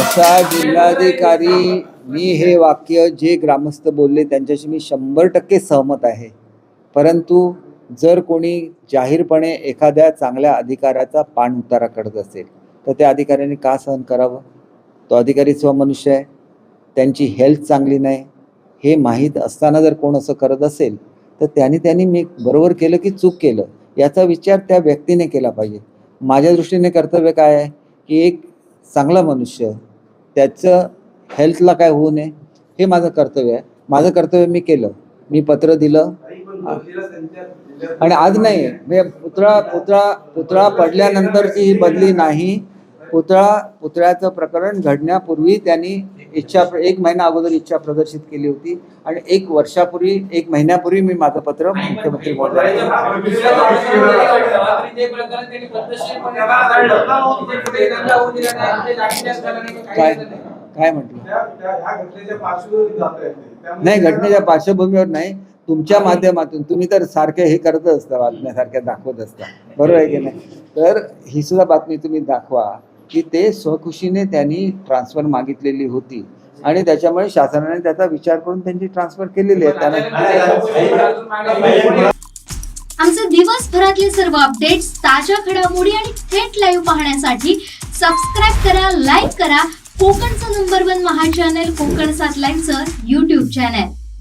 असा जिल्हाधिकारी मी हे वाक्य जे ग्रामस्थ बोलले त्यांच्याशी मी शंभर टक्के सहमत आहे. परंतु जर कोणी जाहीरपणे एखाद्या चांगल्या अधिकाऱ्याचा पाण उतारा करत असेल तर त्या अधिकाऱ्याने का सहन करावं? तो अधिकारी स्वमनुष्य आहे त्यांची हेल्थ चांगली नाही. हे माहीत असताना जर कोण असं करत असेल तर त्यांनी त्यांनी मी बरोबर केलं की चूक केलं? याचा विचार त्या व्यक्तीने केला पाहिजे. माझ्या दृष्टीने कर्तव्य काय आहे? की एक चांगला मनुष्य त्याचं हेल्थला काय होऊ नये हे माझं कर्तव्य आहे. माझं कर्तव्य मी केलं. मी पत्र दिलं. आणि आज नाही म्हणजे पुतळा पुतळा पुतळा पडल्यानंतरची ही बदली नाही. पुतळा पुतळ्याचं प्रकरण घडण्यापूर्वी त्यांनी इच्छा एक महिना अगोदर इच्छा प्रदर्शित केली होती. आणि एक वर्षापूर्वी एक महिन्यापूर्वी मी माझं पत्र मुख्यमंत्री महोदयांना काय काय म्हटलं? नाही घटनेच्या पार्श्वभूमीवर नाही. तुमच्या माध्यमातून. तुम्ही तर सारखे हे करत असता बातम्यासारख्या दाखवत असता. बरोबर आहे की नाही? तर ही सुद्धा बातमी तुम्ही दाखवा. की ते स्वखुशीने त्यांनी ट्रान्सफर मागितलेली होती. आणि त्याच्यामुळे शासनाने त्याचा विचार करून त्यांची ट्रान्सफर केलेली आहे. त्यांना आमचे दिवसभरातले सर्व अपडेट्स ताज्या घडामोडी आणि थेट लाईव्ह पाहण्यासाठी सबस्क्राईब करा लाईक करा. कोकणचं number one Maha channel Konkan सात लाईनचं युट्यूब चॅनल